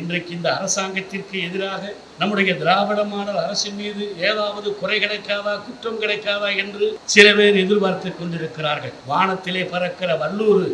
இன்றைக்கு இந்த அரசாங்கத்திற்கு எதிராக நம்முடைய திராவிட மாடல் அரசின் மீது ஏதாவது குறை கிடைக்காதா குற்றம் கிடைக்காதா என்று சில பேர் எதிர்பார்த்து கொண்டிருக்கிறார்கள். வானத்திலே பறக்கிற வல்லூர்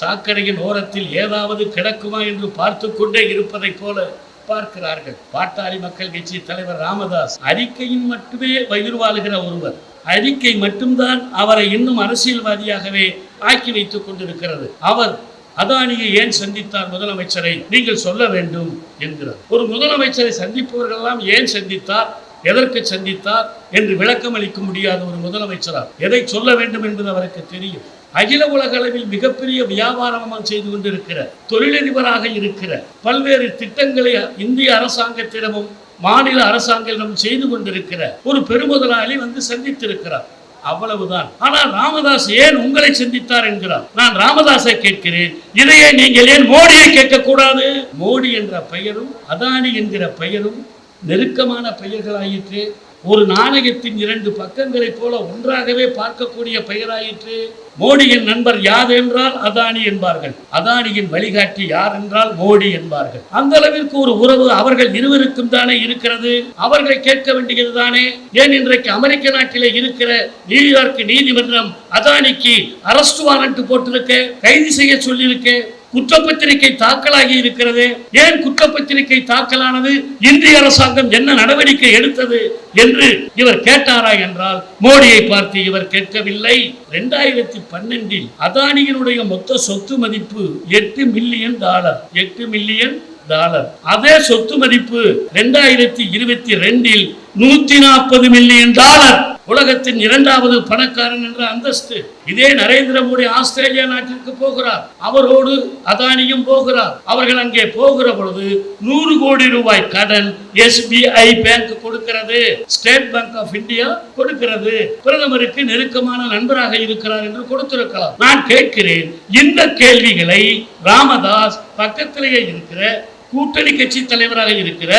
சாக்கடையின் ஓரத்தில் ஏதாவது கிடக்குமா என்று பார்த்து கொண்டே இருப்பதைப் போல பார்க்கிறார்கள். பாட்டாளி மக்கள் கட்சி தலைவர் ராமதாஸ் அறிக்கையின் மட்டுமே வயிறு வாழ்கிற ஒருவர். அறிக்கை மட்டும்தான் அவரை இன்னும் அரசியல்வாதியாகவே ஆக்கி வைத்துக் கொண்டிருக்கிறது. அவர் அதானியை ஏன் சந்தித்தார் முதலமைச்சரை நீங்கள் சொல்ல வேண்டும் என்கிறார். ஒரு முதலமைச்சரை சந்திப்பவர்களெல்லாம் ஏன் சந்தித்தார்? எதற்கு சந்தித்தார்? என்று விளக்கம் அளிக்க முடியாத ஒரு முதலமைச்சரார். எதை சொல்ல வேண்டும் என்பது அவருக்கு தெரியும். அகில உலக அளவில் மிகப்பெரிய வியாபாரம் செய்து கொண்டிருக்கிற தொழிலதிபராக இருக்கிற பல்வேறு திட்டங்களை இந்திய அரசாங்கத்திடமும் மாநில அரசாங்கத்திடமும் செய்து கொண்டிருக்கிற ஒரு பெருமுதலாளி வந்து சந்தித்திருக்கிறார். அவ்வளவுதான். ஆனால் ராமதாஸ் ஏன் உங்களை சந்தித்தார் என்கிறார்? நான் ராமதாஸை கேட்கிறேன். இதையே நீங்கள் ஏன் மோடியை கேட்கக்கூடாது? மோடி என்ற பெயரும் அதானி என்கிற பெயரும் நெருக்கமான பெயர்களாயிற்று. ஒரு நாணயத்தின் இரண்டு பக்கங்களைப் போல ஒன்றாகவே பார்க்கக்கூடிய பெயராயிற்று. மோடியின் நண்பர் யார் என்றால் அதானி என்பார்கள். அதானியின் வழிகாட்டி யார் என்றால் மோடி என்பார்கள். அந்த அளவிற்கு ஒரு உறவு அவர்கள் இருவருக்கும் தானே இருக்கிறது? அவர்களை கேட்க வேண்டியது தானே? ஏன் இன்றைக்கு அமெரிக்க நாட்டிலே இருக்கிற நியூயார்க் நீதிமன்றம் அதானிக்கு அரஸ்ட் வாரண்ட் போட்டிருக்க கைது செய்ய சொல்லியிருக்கேன் குற்றப்பத்திரிகை தாக்கலாகி இருக்கிறது. ஏன் குற்றப்பத்திரிகை தாக்கலானது? இந்திய அரசாங்கம் என்ன நடவடிக்கை எடுத்தது என்று இவர் கேட்டாரா என்றால் மோடியை பார்த்து இவர் கேட்கவில்லை. இரண்டாயிரத்தி பன்னெண்டில் அதானியினுடைய மொத்த சொத்து மதிப்பு எட்டு மில்லியன் டாலர். எட்டு மில்லியன் டாலர். அதே சொத்து மதிப்பு இரண்டாயிரத்தி இருபத்தி ரெண்டில் நூத்தி நாற்பது மில்லியன் டாலர். உலகத்தின் இரண்டாவது பணக்காரன் என்ற அந்தஸ்து. இதே நரேந்திர மோடி ஆஸ்திரேலியா நாட்டிற்கு போகிறார். அவரோடு அதானியும் போகிறார். அவர்கள் அங்கே போகிற பொழுது நூறு கோடி ரூபாய் கடன் எஸ்பிஐ பேங்க் கொடுக்கிறது. ஸ்டேட் பேங்க் ஆஃப் இந்தியா கொடுக்கிறது. பிரதமருக்கு நெருக்கமான நண்பராக இருக்கிறார் என்று கொடுத்திருக்கலாம். நான் கேட்கிறேன் இந்த கேள்விகளை ராமதாஸ் பக்கத்திலேயே இருக்கிற கூட்டணி கட்சி தலைவராக இருக்கிற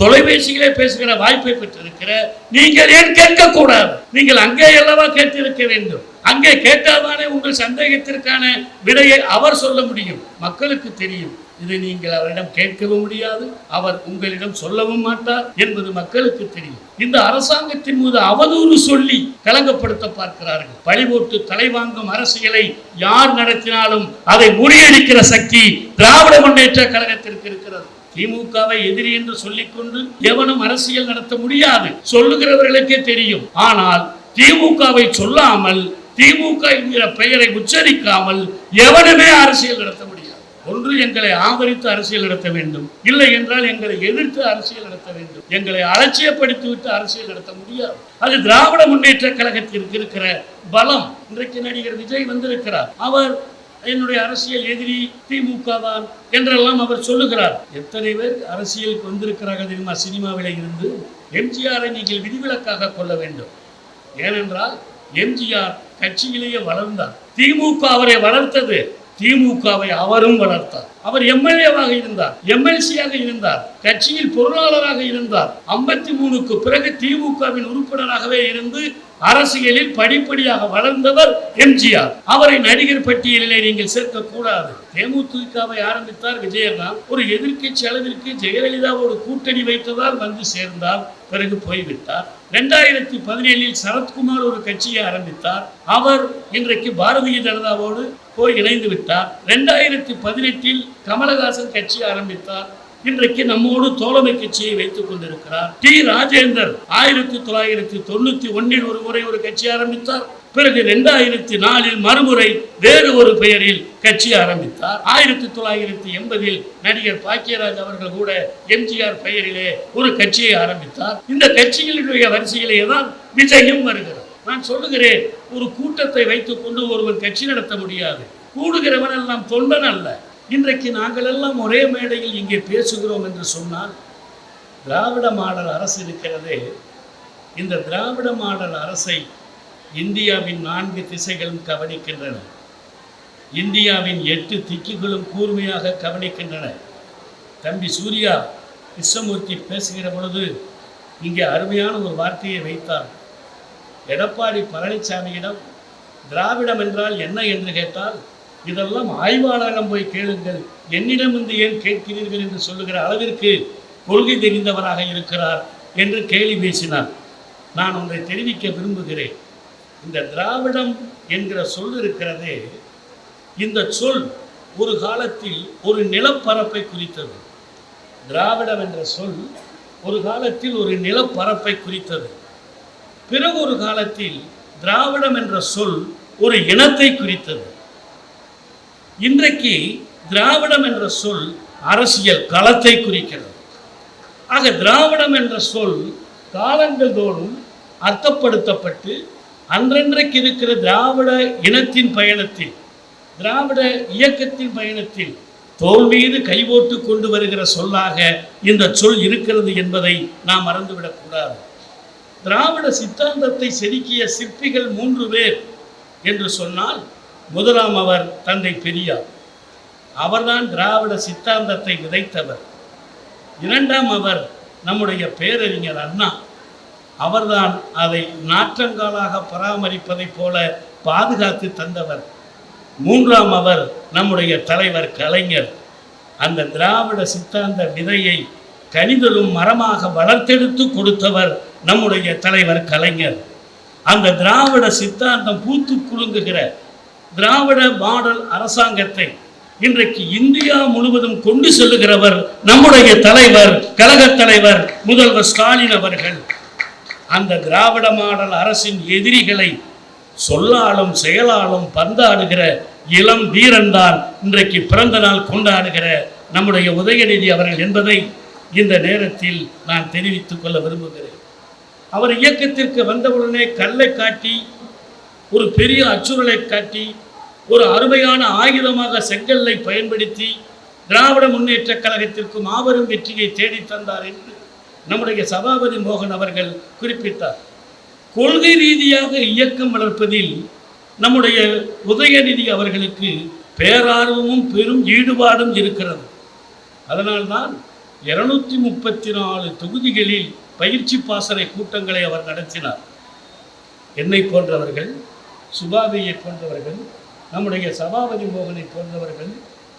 தொலைபேசியிலே பேசுகிற வாய்ப்பை பெற்றிருக்கிற நீங்கள் ஏன் கேட்கக்கூடாது? நீங்கள் அங்கே அல்லவா கேட்டிருக்க வேண்டும்? அங்கே கேட்டால்தானே உங்கள் சந்தேகத்திற்கான விடையை அவர் சொல்ல முடியும். மக்களுக்கு தெரியும். இதை நீங்கள் அவரிடம் கேட்கவும் முடியாது அவர் உங்களிடம் சொல்லவும் மாட்டார் என்பது மக்களுக்கு தெரியும். இந்த அரசாங்கத்தின் மீது அவதூறு சொல்லி கலங்கப்படுத்த பார்க்கிறார்கள். பழி போட்டு தலைவாங்கும் அரசியலை யார் நடத்தினாலும் அதை முறியடிக்கிற சக்தி திராவிட முன்னேற்ற கழகத்திற்கு இருக்கிறது. திமுகவை எதிரி என்று சொல்லிக்கொண்டு எவனும் அரசியல் நடத்த முடியாது சொல்லுகிறவர்களுக்கே தெரியும். ஆனால் திமுகவை சொல்லாமல் திமுக என்கிற பெயரை உச்சரிக்காமல் எவனுமே அரசியல் நடத்த முடியாது. ஒன்று எங்களை ஆதரித்து அரசியல் நடத்த வேண்டும். இல்லை என்றால் எங்களை எதிர்த்து அரசியல் நடத்த வேண்டும். எங்களை அலட்சியப்படுத்தி விட்டு அரசியல் நடத்த முடியாது. அது திராவிட முன்னேற்ற கழகத்திற்கு இருக்கிற பலம். இன்றைக்கு நடிகர் விஜய் வந்திருக்கிறார். அவர் என்னுடைய அரசியல் எதிரி திமுக தான் என்றெல்லாம் அவர் சொல்லுகிறார். எத்தனை பேர் அரசியலுக்கு வந்திருக்கிறார்கள் தெரியுமா? சினிமாவில் இருந்து எம்ஜிஆரை நீங்கள் விதிவிலக்காக கொள்ள வேண்டும். ஏனென்றால் எம்ஜிஆர் கட்சியிலேயே வளர்ந்தார். திமுக அவரை வளர்த்தது. திமுகவை அவரும் வளர்த்தார். அவர் எம்எல்ஏவாக இருந்தார். எம்எல்சியாக இருந்தார். கட்சியில் பொருளாளராக இருந்தார். ஐம்பத்தி மூணுக்கு பிறகு திமுகவின் உறுப்பினராகவே இருந்து அரசியலில் படிப்படியாக வளர்ந்தவர் எம்ஜிஆர். அவரை நடிகர் பட்டியலிலே நீங்கள் சேர்க்கக்கூடாது. தேமுதிகவை ஆரம்பித்தார் விஜயகாந்த். ஒரு எதிர்கட்சி அளவிற்கு ஜெயலலிதாவோடு கூட்டணி வைத்ததால் வந்து சேர்ந்தார். பிறகு போய்விட்டார். ரெண்டாயிரத்தி பதினேழில் சரத்குமார் ஒரு கட்சியை ஆரம்பித்தார். அவர் இன்றைக்கு பாரதிய ஜனதாவோடு போய் இணைந்து விட்டார். ரெண்டாயிரத்தி பதினெட்டில் கமலஹாசன் கட்சி ஆரம்பித்தார். இன்றைக்கு நம்மோடு தோழமை கட்சியை வைத்துக் கொண்டிருக்கிறார் டி ராஜேந்தர். ஆயிரத்தி தொள்ளாயிரத்தி தொண்ணூத்தி ஒன்னில் ஒரு முறை ஒரு கட்சி ஆரம்பித்தார். பிறகு இரண்டாயிரத்தி நாலில் மறுமுறை வேறு ஒரு பெயரில் கட்சி ஆரம்பித்தார். ஆயிரத்தி தொள்ளாயிரத்தி எண்பதில் நடிகர் பாக்கியராஜ் அவர்கள் கூட எம்ஜிஆர் பெயரிலே ஒரு கட்சியை ஆரம்பித்தார். இந்த கட்சிகளுடைய வரிசையிலே தான் விஜயம் வருகிறார். நான் சொல்லுகிறேன் ஒரு கூட்டத்தை வைத்துக் கொண்டு ஒருவன் கட்சி நடத்த முடியாது. கூடுகிறவன் எல்லாம் தொண்டன் அல்ல. இன்றைக்கு நாங்கள் எல்லாம் ஒரே மேடையில் இங்கே பேசுகிறோம் என்று சொன்னால் திராவிட மாடல் அரசு இருக்கிறதே. இந்த திராவிட மாடல் அரசை இந்தியாவின் நான்கு திசைகளும் கவனிக்கின்றன. இந்தியாவின் எட்டு திக்குகளும் கூர்மையாக கவனிக்கின்றன. தம்பி சூர்யா கிருஷ்ணமூர்த்தி பேசுகிற பொழுது இங்கே அருமையான ஒரு வார்த்தையை வைத்தார். எடப்பாடி பழனிசாமியிடம் திராவிடம் என்றால் என்ன? என்று கேட்டால் இதெல்லாம் ஆய்வாளரிடம் போய் கேளுங்கள். என்னிடம் வந்து ஏன் கேட்கிறீர்கள் என்று சொல்லுகிற அளவிற்கு கொள்கை தெரிந்தவராக இருக்கிறார் என்று கேலி பேசினார். நான் ஒன்றை தெரிவிக்க விரும்புகிறேன். இந்த திராவிடம் என்கிற சொல் இருக்கிறதே. இந்த சொல் ஒரு காலத்தில் ஒரு நிலப்பரப்பை குறித்தது. திராவிடம் என்ற சொல் ஒரு காலத்தில் ஒரு நிலப்பரப்பை குறித்தது. பிறகு ஒரு காலத்தில் திராவிடம் என்ற சொல் ஒரு இனத்தை குறித்தது. இன்றைக்கு திராவிடம் என்ற சொல் அரசியல் களத்தை குறிக்கிறது. ஆக திராவிடம் என்ற சொல் காலங்கள் தோறும் அர்த்தப்படுத்தப்பட்டு அன்றன்றைக்கு இருக்கிற திராவிட இனத்தின் பயணத்தில் திராவிட இயக்கத்தின் பயணத்தில் தோல் மீது கைவோட்டு கொண்டு வருகிற சொல்லாக இந்த சொல் இருக்கிறது என்பதை நாம் மறந்துவிடக்கூடாது திராவிட சித்தாந்தத்தை செதுக்கிய சிற்பிகள் மூன்று பேர் என்று சொன்னால் முதலாம் அவர் தந்தை பெரியார். அவர்தான் திராவிட சித்தாந்தத்தை விதைத்தவர். இரண்டாம் அவர் நம்முடைய பேரறிஞர் அண்ணா. அவர்தான் அதை நாற்றங்காலாக பராமரிப்பதைப் போல பாதுகாத்து தந்தவர். மூன்றாம் அவர் நம்முடைய தலைவர் கலைஞர். அந்த திராவிட சித்தாந்த விதையை கனிதலும் மரமாக வளர்த்தெடுத்து கொடுத்தவர் நம்முடைய தலைவர் கலைஞர். அந்த திராவிட சித்தாந்தம் பூத்து குலுங்குகிற திராவிட மாடல் அரசாங்கத்தை இன்றைக்கு இந்தியா முழுவதும் கொண்டு செல்லுகிறவர் நம்முடைய தலைவர் கழகத் தலைவர் முதல்வர் ஸ்டாலின் அவர்கள். அந்த திராவிட மாடல் அரசின் எதிரிகளை சொல்லாலும் செயலாலும் பந்தாடுகிற இளம் வீரன் தான் இன்றைக்கு பிறந்த நாள் கொண்டாடுகிற நம்முடைய உதயநிதி அவர்கள் என்பதை இந்த நேரத்தில் நான் தெரிவித்துக் கொள்ள விரும்புகிறேன். அவர் இயக்கத்திற்கு வந்தவுடனே கல்லை காட்டி ஒரு பெரிய அச்சுறுலை காட்டி ஒரு அருமையான ஆயுதமாக செங்கல்லை பயன்படுத்தி திராவிட முன்னேற்ற கழகத்திற்கு மாபெரும் வெற்றியை தேடித்தந்தார் என்று நம்முடைய சபாபதி மோகன் அவர்கள் குறிப்பிட்டார். கொள்கை ரீதியாக இயக்கம் வளர்ப்பதில் நம்முடைய உதயநிதி அவர்களுக்கு பேரார்வமும் பெரும் ஈடுபாடும் இருக்கிறது. அதனால்தான் இருநூத்தி முப்பத்தி நாலு தொகுதிகளில் பயிற்சி பாசறை கூட்டங்களை அவர் நடத்தினார். என்னை போன்றவர்கள் சுபாவியை போன்றவர்கள் நம்முடைய சபாபதி மோகனை போன்றவர்கள்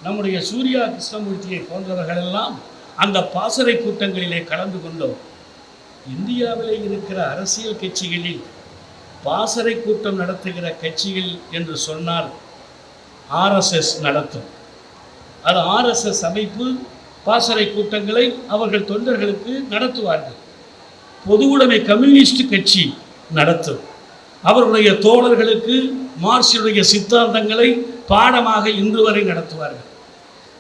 நம்முடைய சூர்யா கிருஷ்ணமூர்த்தியை போன்றவர்கள் எல்லாம் அந்த பாசறை கூட்டங்களிலே கலந்து கொண்டோம். இந்தியாவிலே இருக்கிற அரசியல் கட்சிகளில் பாசறை கூட்டம் நடத்துகிற கட்சிகள் என்று சொன்னால் ஆர்எஸ்எஸ் நடத்தும். அது ஆர்எஸ்எஸ் அமைப்பு பாசறை கூட்டங்களை அவர்கள் தொண்டர்களுக்கு நடத்துவார்கள். பொதுவுடைமை கம்யூனிஸ்ட் கட்சி நடத்தும். அவருடைய தோழர்களுக்கு மார்க்சியுடைய சித்தாந்தங்களை பாடமாக இன்று வரை நடத்துவார்கள்.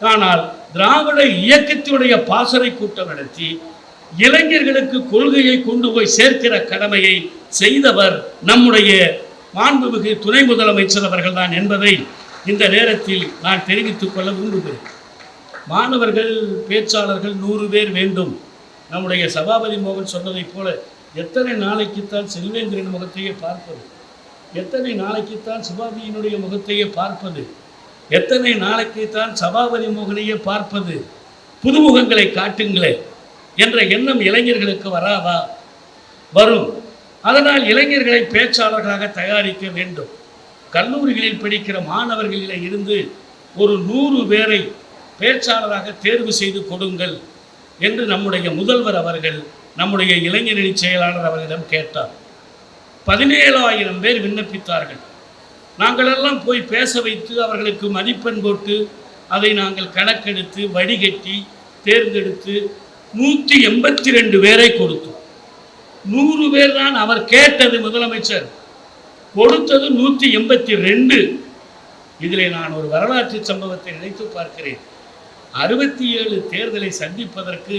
ஆனால் திராவிட இயக்கத்தினுடைய பாசறை கூட்டம் நடத்தி இளைஞர்களுக்கு கொள்கையை கொண்டு போய் சேர்க்கிற கடமையை செய்தவர் நம்முடைய மாண்புமிகு துணை முதலமைச்சர் அவர்கள் தான் என்பதை இந்த நேரத்தில் நான் தெரிவித்துக் கொள்ள விரும்புகிறேன். மாணவர்கள் பேச்சாளர்கள் நூறு பேர் வேண்டும். நம்முடைய சபாபதி மோகன் சொன்னதைப் போல எத்தனை நாளைக்குத்தான் செல்வேந்திரன் முகத்தையே பார்ப்பது? எத்தனை நாளைக்குத்தான் சிவாபியினுடைய முகத்தையே பார்ப்பது? எத்தனை நாளைக்குத்தான் சபாபதி மோகனையே பார்ப்பது? புதுமுகங்களை காட்டுங்களே என்ற எண்ணம் இளைஞர்களுக்கு வராதா? வரும். அதனால் இளைஞர்களை பேச்சாளர்களாக தயாரிக்க வேண்டும். கல்லூரிகளில் படிக்கிற மாணவர்களில் இருந்து ஒரு நூறு பேரை பேச்சாளராக தேர்வு செய்து கொடுங்கள் என்று நம்முடைய முதல்வர் அவர்கள் நம்முடைய இளைஞரணி செயலாளர் அவர்களிடம் கேட்டார். பதினேழாயிரம் பேர் விண்ணப்பித்தார்கள். நாங்கள் எல்லாம் போய் பேச வைத்து அவர்களுக்கு மதிப்பெண் போட்டு அதை நாங்கள் கணக்கெடுத்து வடிகட்டி தேர்ந்தெடுத்து நூற்றி எண்பத்தி ரெண்டு பேரை கொடுத்தோம். நூறு பேர் தான் அவர் கேட்டது முதலமைச்சர். கொடுத்தது நூற்றி எண்பத்தி ரெண்டு இதில் நான் ஒரு வரலாற்று சம்பவத்தை நினைத்து பார்க்கிறேன். அறுபத்தி ஏழு தேர்தலை சந்திப்பதற்கு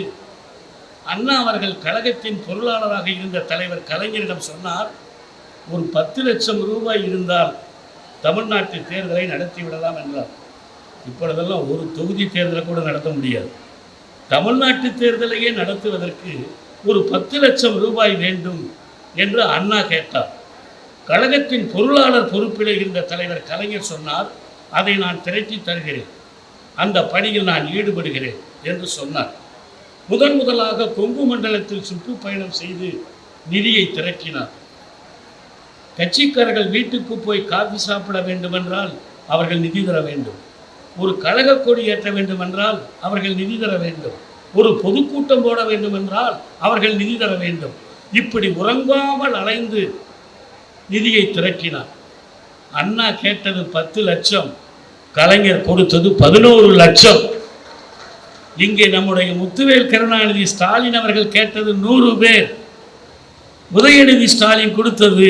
அண்ணா அவர்கள் கழகத்தின் பொருளாளராக இருந்த தலைவர் கலைஞரிடம் சொன்னார் ஒரு பத்து லட்சம் ரூபாய் இருந்தால் தமிழ்நாட்டு தேர்தலை நடத்தி விடலாம் என்றார். இப்பொழுதெல்லாம் ஒரு தொகுதி தேர்தலை கூட நடத்த முடியாது. தமிழ்நாட்டு தேர்தலையே நடத்துவதற்கு ஒரு பத்து லட்சம் ரூபாய் வேண்டும் என்று அண்ணா கேட்டார். கழகத்தின் பொருளாளர் பொறுப்பில் இருந்த தலைவர் கலைஞர் சொன்னார் அதை நான் திரட்டி தருகிறேன். அந்த பணியில் நான் ஈடுபடுகிறேன் என்று சொன்னார். முதன் முதலாக கொங்கு மண்டலத்தில் சுற்றுப்பயணம் செய்து நிதியை திரட்டினார். கட்சிக்காரர்கள் வீட்டுக்கு போய் காஃபி சாப்பிட வேண்டுமென்றால் அவர்கள் நிதி தர வேண்டும். ஒரு கழக கொடி ஏற்ற வேண்டுமென்றால் அவர்கள் நிதி தர வேண்டும். ஒரு பொதுக்கூட்டம் போட வேண்டுமென்றால் அவர்கள் நிதி தர வேண்டும். இப்படி உறங்காமல் அலைந்து நிதியை திரட்டினார். அண்ணா கேட்டது பத்து லட்சம் கலைஞர் கொடுத்தது பதினோரு லட்சம். இங்கே நம்முடைய முத்துவேல் கருணாநிதி ஸ்டாலின் அவர்கள் கேட்டது நூறு பேர். உதயநிதி ஸ்டாலின் கொடுத்தது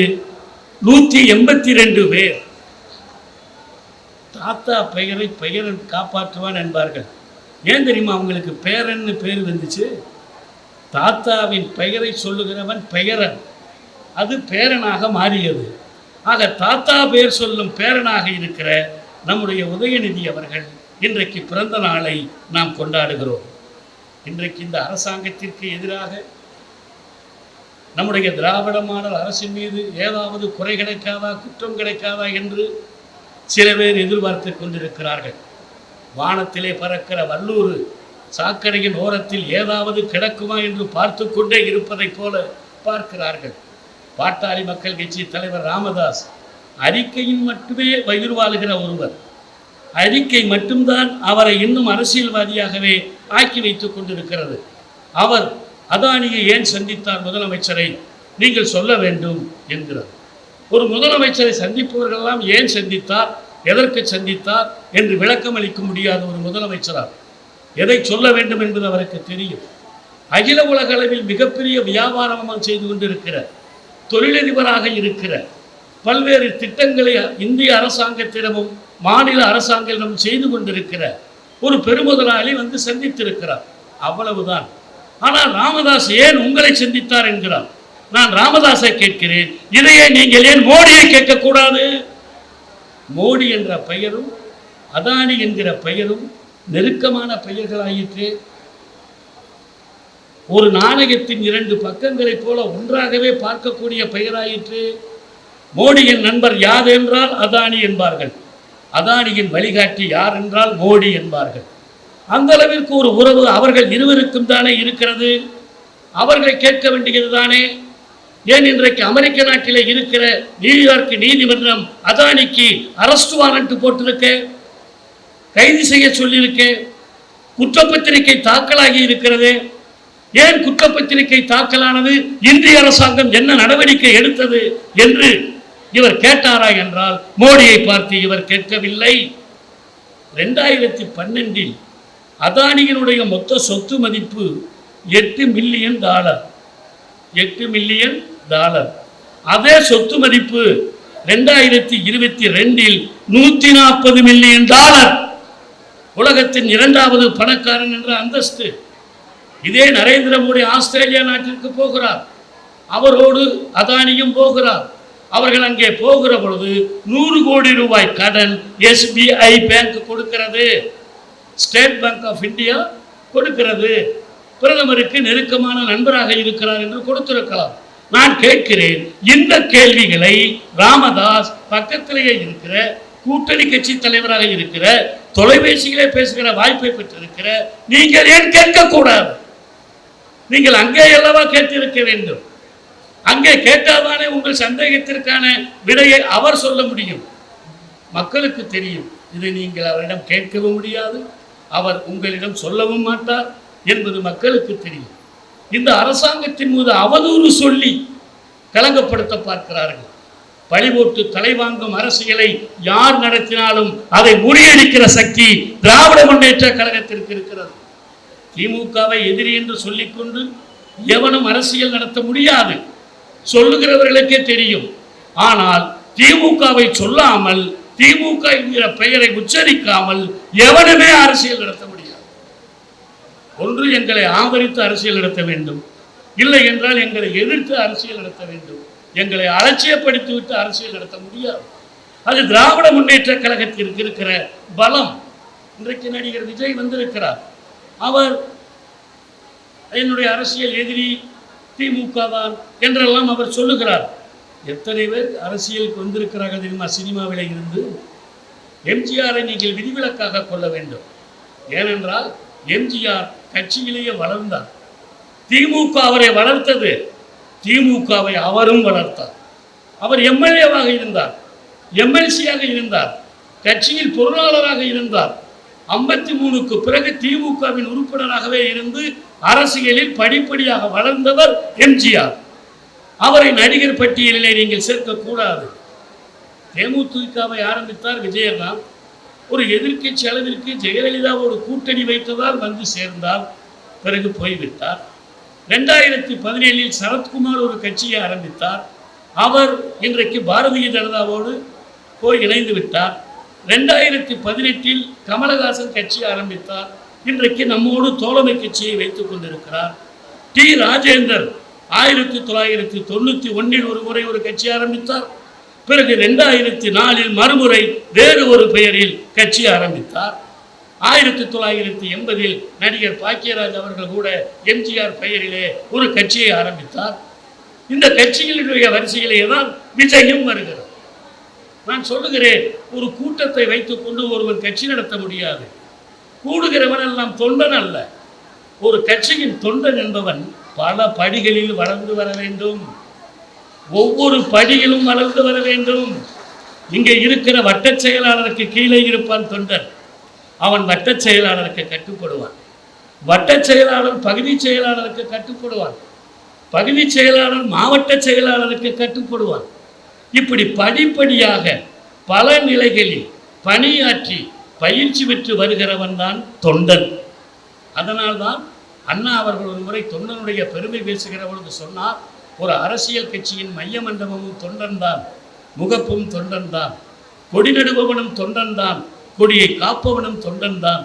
நூற்றி எண்பத்தி ரெண்டு பேர். தாத்தா பெயரை பெயரன் காப்பாற்றுவான் என்பார்கள். ஏன் தெரியுமா அவங்களுக்கு பேரன்னு பேர் வந்துச்சு? தாத்தாவின் பெயரை சொல்லுகிறவன் பெயரன். அது பேரனாக மாறியது. ஆக தாத்தா பெயர் சொல்லும் பேரனாக இருக்கிற நம்முடைய உதயநிதி அவர்கள் இன்றைக்கு பிறந்த நாளை நாம் கொண்டாடுகிறோம். இன்றைக்கு இந்த அரசாங்கத்திற்கு எதிராக நம்முடைய திராவிட மாடல் அரசின் மீது ஏதாவது குறை கிடைக்காதா குற்றம் கிடைக்காதா என்று சில பேர் எதிர்பார்த்து கொண்டிருக்கிறார்கள். வானத்திலே பறக்கிற வல்லூர் சாக்கடையின் ஓரத்தில் ஏதாவது கிடக்குமா என்று பார்த்து கொண்டே இருப்பதைப் போல பார்க்கிறார்கள். பாட்டாளி மக்கள் கட்சி தலைவர் ராமதாஸ் அறிக்கையின் மட்டுமே வயிறு வாழுகிற ஒருவர். அறிக்கை மட்டும்தான் அவரை இன்னும் அரசியல்வாதியாகவே ஆக்கி வைத்துக் கொண்டிருக்கிறது. அவர் அதானியை ஏன் சந்தித்தார் முதலமைச்சரை நீங்கள் சொல்ல வேண்டும் என்கிறார். ஒரு முதலமைச்சரை சந்திப்பவர்களெல்லாம் ஏன் சந்தித்தார் எதற்கு சந்தித்தார் என்று விளக்கம் அளிக்க முடியாத ஒரு முதலமைச்சரார். எதை சொல்ல வேண்டும் என்பது அவருக்கு தெரியும். அகில உலக அளவில் மிகப்பெரிய வியாபாரம் செய்து கொண்டிருக்கிற தொழிலதிபராக இருக்கிற பல்வேறு திட்டங்களை இந்திய அரசாங்கத்திடமும் மாநில அரசாங்கத்திடமும் செய்து கொண்டிருக்கிற ஒரு பெருமுதலாளி வந்து சந்தித்திருக்கிறார். அவ்வளவுதான். ஆனால் ராமதாஸ் ஏன் உங்களை சந்தித்தார் என்கிறார். நான் ராமதாஸை கேட்கிறேன். இதையே நீங்கள் ஏன் மோடியை கேட்கக்கூடாது? மோடி என்ற பெயரும் அதானி என்கிற பெயரும் நெருக்கமான பெயர்களாயிற்று. ஒரு நாணயத்தின் இரண்டு பக்கங்களைப் போல ஒன்றாகவே பார்க்கக்கூடிய பெயராயிற்று. மோடியின் நண்பர் யாதென்றால் அதானி என்பார்கள். அதானியின் வழிகாட்டி யார் என்றால் மோடி என்பார்கள். அந்த அளவிற்கு ஒரு உறவு அவர்கள் இருவருக்கும் தானே இருக்கிறது? அவர்களை கேட்க வேண்டியது தானே? ஏன் இன்றைக்கு அமெரிக்க நாட்டில் இருக்கிற நியூயார்க் நீதிமன்றம் அதானிக்கு அரஸ்ட் வாரண்ட் போட்டிருக்க? கைது செய்ய சொல்லியிருக்க? குற்றப்பத்திரிகை தாக்கலாகி இருக்கிறது? ஏன் குற்றப்பத்திரிகை தாக்கலானது? இந்திய அரசாங்கம் என்ன நடவடிக்கை எடுத்தது? என்று இவர் கேட்டாரா என்றால் மோடியை பார்த்து இவர் கேட்கவில்லை. ரெண்டாயிரத்தி பன்னெண்டில் அதானியினுடைய மொத்த சொத்து மதிப்பு எட்டு மில்லியன் டாலர். எட்டு மில்லியன் டாலர். அதே சொத்து மதிப்பு ரெண்டாயிரத்தி இருபத்தி ரெண்டில் நூத்தி நாற்பது மில்லியன் டாலர். உலகத்தின் இரண்டாவது பணக்காரன் என்ற அந்தஸ்து. இதே நரேந்திர மோடி ஆஸ்திரேலியா நாட்டிற்கு போகிறார். அவரோடு அதானியும் போகிறார். அவர்கள் அங்கே போகிற பொழுது நூறு கோடி ரூபாய் கடன் எஸ்பிஐ பேங்க் கொடுக்கிறது. ஸ்டேட் பேங்க் ஆஃப் இந்தியா கொடுக்கிறது. பிரதமருக்கு நெருக்கமான நண்பராக இருக்கிறார் என்று கொடுத்திருக்கலாம். நான் கேட்கிறேன் இந்த கேள்விகளை ராமதாஸ் பக்கத்திலேயே இருக்கிற கூட்டணி கட்சி தலைவராக இருக்கிற தொலைபேசிகளே பேசுகிற வாய்ப்பை பெற்றிருக்கிற நீங்கள் ஏன் கேட்கக்கூடாது? நீங்கள் அங்கே அல்லவா கேட்டிருக்க வேண்டும்? அங்கே கேட்டால்தானே உங்கள் சந்தேகத்திற்கான விடையை அவர் சொல்ல முடியும். மக்களுக்கு தெரியும் இதை நீங்கள் அவரிடம் கேட்கவும் முடியாது அவர் உங்களிடம் சொல்லவும் மாட்டார் என்பது மக்களுக்கு தெரியும். இந்த அரசாங்கத்தின் மீது அவதூறு சொல்லி கலங்கப்படுத்த பார்க்கிறார்கள். பழி போட்டு தலை வாங்கும் அரசியலை யார் நடத்தினாலும் அதை முறியடிக்கிற சக்தி திராவிட முன்னேற்ற கழகத்திற்கு இருக்கிறது. திமுகவை எதிரி என்று சொல்லிக்கொண்டு எவனும் அரசியல் நடத்த முடியாது. சொல்லுகிறவர்களுக்கே தெரியும். ஆனால் திமுகவை சொல்லாமல் திமுக என்கிற பெயரை உச்சரிக்காமல் எவனுமே அரசியல் நடத்த முடியாது. ஒன்று எங்களை ஆதரித்து அரசியல் நடத்த வேண்டும். இல்லை என்றால் எங்களை எதிர்த்து அரசியல் நடத்த வேண்டும். எங்களை அலட்சியப்படுத்தி விட்டு அரசியல் நடத்த முடியாது. அது திராவிட முன்னேற்ற கழகத்திற்கு இருக்கிற பலம். இன்றைக்கு நடிகர் விஜய் வந்திருக்கிறார். அவர் என்னுடைய அரசியல் எதிரி திமுக தான் என்றெல்லாம் அவர் சொல்லுகிறார். எத்தனை பேர் அரசியலுக்கு வந்திருக்கிறார்கள் தெரியுமா? சினிமாவில் இருந்து. எம்ஜிஆரை நீங்கள் விதிவிலக்காக கொள்ள வேண்டும். ஏனென்றால் எம்ஜிஆர் கட்சியிலேயே வளர்ந்தார். திமுக அவரை வளர்த்தது. திமுகவை அவரும் வளர்த்தார். அவர் எம்எல்ஏவாக இருந்தார். எம்எல்சியாக இருந்தார். கட்சியில் பொருளாளராக இருந்தார். ஐம்பத்தி மூணுக்கு பிறகு திமுகவின் உறுப்பினராகவே இருந்து அரசியலில் படிப்படியாக வளர்ந்தவர் எம்ஜிஆர். அவரை நடிகர் பட்டியலிலே நீங்கள் சேர்க்கக்கூடாது. தேமுதிகவை ஆரம்பித்தார் விஜயகாந்த். ஒரு எதிர்க்கட்சி அளவிற்கு ஜெயலலிதாவோடு கூட்டணி வைத்ததால் வந்து சேர்ந்தார். பிறகு போய்விட்டார். ரெண்டாயிரத்தி பதினேழில் சரத்குமார் ஒரு கட்சியை ஆரம்பித்தார். அவர் இன்றைக்கு பாரதிய ஜனதாவோடு போய் இணைந்து விட்டார். ரெண்டாயிரத்தி பதினெட்டில் கமலஹாசன் கட்சி ஆரம்பித்தார். இன்றைக்கு நம்மோடு தோழமை கட்சியை வைத்துக் கொண்டிருக்கிறார். டி. ராஜேந்தர் ஆயிரத்தி தொள்ளாயிரத்தி தொண்ணூற்றி ஒன்றில் ஒரு முறை ஒரு கட்சி ஆரம்பித்தார். பிறகு ரெண்டாயிரத்தி நாலில் மறுமுறை வேறு ஒரு பெயரில் கட்சி ஆரம்பித்தார். ஆயிரத்தி தொள்ளாயிரத்தி எண்பதில் நடிகர் பாக்கியராஜ் அவர்கள் கூட எம்ஜிஆர் பெயரிலே ஒரு கட்சியை ஆரம்பித்தார். இந்த கட்சிகளினுடைய வரிசையிலேயே தான் விஜயம் வருகிறது. நான் சொல்லுகிறேன் ஒரு கூட்டத்தை வைத்துக்கொண்டு ஒருவன் கட்சி நடத்த முடியாது. கூடுகிறவன் எல்லாம் தொண்டன் அல்ல. ஒரு கட்சியின் தொண்டன் என்பவன் பல படிகளில் வளர்ந்து வர வேண்டும். ஒவ்வொரு படியிலும் வளர்ந்து வர வேண்டும். இங்கே இருக்கிற வட்டச் செயலாளருக்கு கீழே இருப்பான் தொண்டன். அவன் வட்டச் செயலாளருக்கு கட்டுப்படுவான். வட்டச் செயலாளர் பகுதி செயலாளருக்கு கட்டுப்படுவான். பகுதி செயலாளர் மாவட்ட செயலாளருக்கு கட்டுப்படுவான். இப்படி படிப்படியாக பல நிலைகளில் பணியாற்றி பயிற்சி பெற்று வருகிறவன் தான் தொண்டன். அதனால்தான் அண்ணா அவர்கள் ஒரு முறை தொண்டனுடைய பெருமை பேசுகிற பொழுது சொன்னார் ஒரு அரசியல் கட்சியின் மைய மண்டபமும் தொண்டன்தான் முகப்பும் தொண்டன்தான் கொடி நடுபவனும் தொண்டன்தான் கொடியை காப்பவனும் தொண்டன்தான்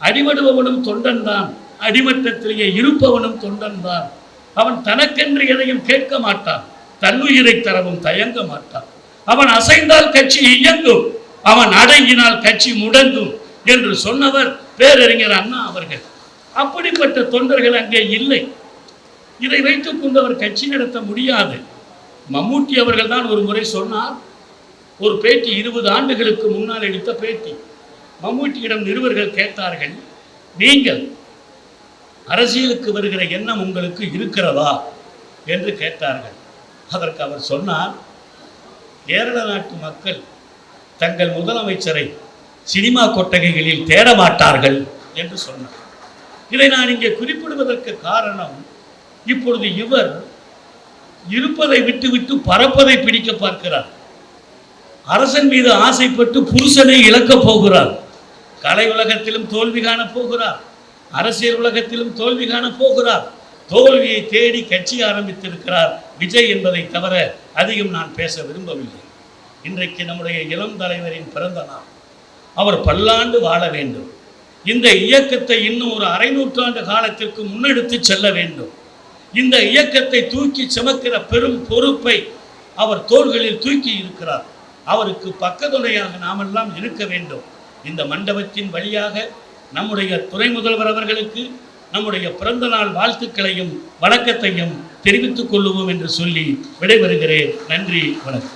அடிபடுபவனும் தொண்டன்தான் அடிமட்டத்திலேயே இருப்பவனும் தொண்டன்தான் அவன் தனக்கென்று எதையும் கேட்க மாட்டான். தன்னுயிரை தரவும் தயங்க மாட்டான். அவன் அசைந்தால் கட்சி இயங்கும் அவன் அடங்கினால் கட்சி முடங்கும் என்று சொன்னவர் பேரறிஞர் அண்ணா அவர்கள். அப்படிப்பட்ட தொண்டர்கள் அங்கே இல்லை. இதை வைத்துக் கொண்டு அவர் கட்சி நடத்த முடியாது. மம்மூட்டி அவர்கள் தான் ஒரு முறை சொன்னார் ஒரு பேட்டி இருபது ஆண்டுகளுக்கு முன்னால் எடுத்த பேட்டி. மம்மூட்டியிடம் நிருபர்கள் கேட்டார்கள் நீங்கள் அரசியலுக்கு வருகிற எண்ணம் உங்களுக்கு இருக்கிறதா? என்று கேட்டார்கள். அதற்கு அவர் சொன்னார் கேரள நாட்டு மக்கள் தங்கள் முதலமைச்சரை சினிமா கொட்டகைகளில் தேட மாட்டார்கள் என்று சொன்னார். இதை நான் இங்கே குறிப்பிடுவதற்கு காரணம் இப்பொழுது இவர் இருப்பதை விட்டுவிட்டு பறப்பதை பிடிக்க பார்க்கிறார். அரசன் மீது ஆசைப்பட்டு புருஷனை இழக்கப் போகிறார். கலை உலகத்திலும் தோல்வி காணப் போகிறார். அரசியல் உலகத்திலும் தோல்வி காணப் போகிறார். தோல்வியை தேடி கட்சி ஆரம்பித்திருக்கிறார் விஜய் என்பதை தவிர அதிகம் நான் பேச விரும்பவில்லை. இன்றைக்கு நம்முடைய இளம் தலைவரின் பிறந்த நாள். அவர் பல்லாண்டு வாழ வேண்டும். இந்த இயக்கத்தை இன்னும் ஒரு அரை நூற்றாண்டு காலத்திற்கு முன்னெடுத்து செல்ல வேண்டும். இந்த இயக்கத்தை தூக்கி சுமக்கிற பெரும் பொறுப்பை அவர் தோள்களில் தூக்கி இருக்கிறார். அவருக்கு பக்கத்துணையாக நாமெல்லாம் இருக்க வேண்டும். இந்த மண்டபத்தின் வழியாக நம்முடைய துணை முதல்வர் அவர்களுக்கு நம்முடைய பிறந்த நாள் வாழ்த்துக்களையும் வணக்கத்தையும் தெரிவித்துக் கொள்ளுவோம் என்று சொல்லி விடைபெறுகிறேன். நன்றி வணக்கம்.